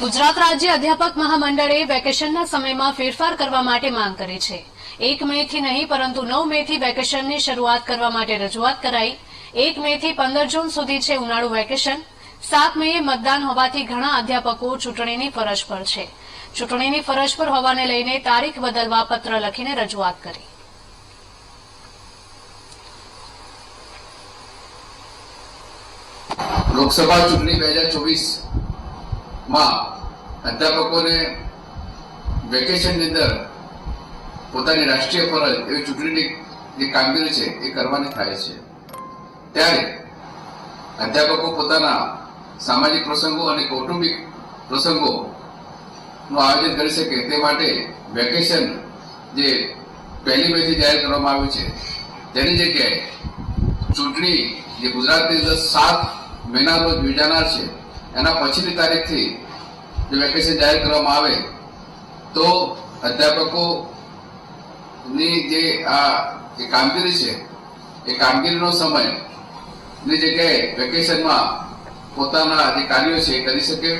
ગુજરાત રાજ્ય અધ્યાપક મહામંડળે વેકેશનના સમયમાં ફેરફાર કરવા માટે માંગ કરી છે. એક મે થી નહીં, પરંતુ નવ મે થી વેકેશનની શરૂઆત કરવા માટે રજૂઆત કરાઈ. એક મે થી પંદર જૂન સુધી છે ઉનાળુ વેકેશન. સાત મેએ મતદાન હોવાથી ઘણા અધ્યાપકો ચૂંટણીની ફરજ પર છે. ચૂંટણીની ફરજ પર હોવાને લઈને તારીખ બદલવા પત્ર લખીને રજૂઆત કરી. લોકસભા ચૂંટણી બે હજાર ચોવીસ માં અધ્યાપકોને વેકેશનની અંદર પોતાની રાષ્ટ્રીય ફરજ એવી ચૂંટણીની જે કામગીરી છે એ કરવાની થાય છે. ત્યારે અધ્યાપકો પોતાના સામાજિક પ્રસંગો અને કૌટુંબિક પ્રસંગો નું આયોજન કરી શકે તે માટે વેકેશન જે પહેલી મેથી જાહેર કરવામાં આવ્યું છે, તેની જગ્યાએ ચૂંટણી જે ગુજરાતની અંદર સાત મહિના રોજ યોજાનાર છે, એના પછીની તારીખથી જો વેકેશન જાહેર કરવામાં આવે, તો અધ્યાપકોની જે આ જે કામગીરી છે, એ કામગીરીનો સમયની જગ્યાએ વેકેશનમાં પોતાના જે કાર્યો છે એ કરી શકે